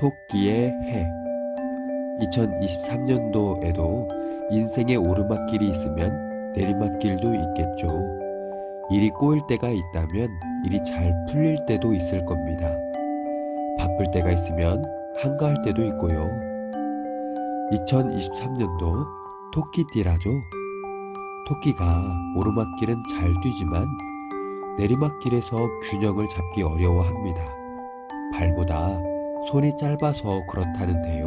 토끼의 해 2023년도에도 인생의 오르막길이 있으면 내리막길도 있겠죠. 일이 꼬일 때가 있다면 일이 잘 풀릴 때도 있을 겁니다. 바쁠 때가 있으면 한가할 때도 있고요. 2023년도 토끼띠라죠. 토끼가 오르막길은 잘 뛰지만 내리막길에서 균형을 잡기 어려워합니다. 발보다 손이 짧아서 그렇다는데요.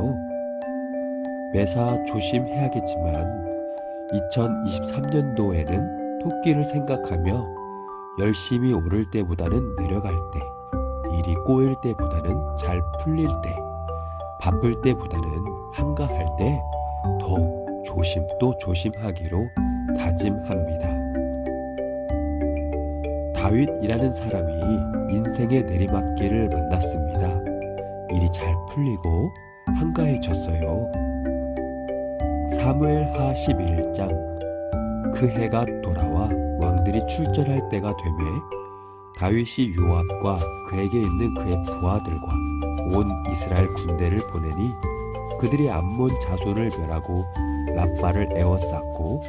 매사 조심해야겠지만 2023년도에는 토끼를 생각하며 열심히 오를 때보다는 내려갈 때, 일이 꼬일 때보다는 잘 풀릴 때, 바쁠 때보다는 한가할 때 더욱 조심 또 조심하기로 다짐합니다. 다윗이라는 사람이 인생의 내리막길을 만났습니다. 일이 잘 풀리고 한가해졌어요. 사무엘하 11장 그 해가 돌아와 왕들이 출전할 때가 되매 다윗이 요압과 그에게 있는 그의 부하들과 온 이스라엘 군대를 보내니 그들이 암몬 자손을 멸하고 라빠를 에워쌌고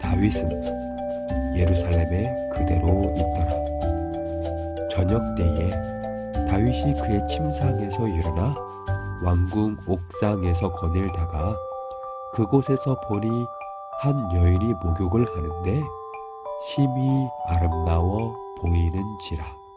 다윗은 예루살렘에 그대로 있더라. 저녁 때에 다윗이 그의 침상에서 일어나 왕궁 옥상에서 거닐다가 그곳에서 보니 한 여인이 목욕을 하는데 심히 아름다워 보이는지라.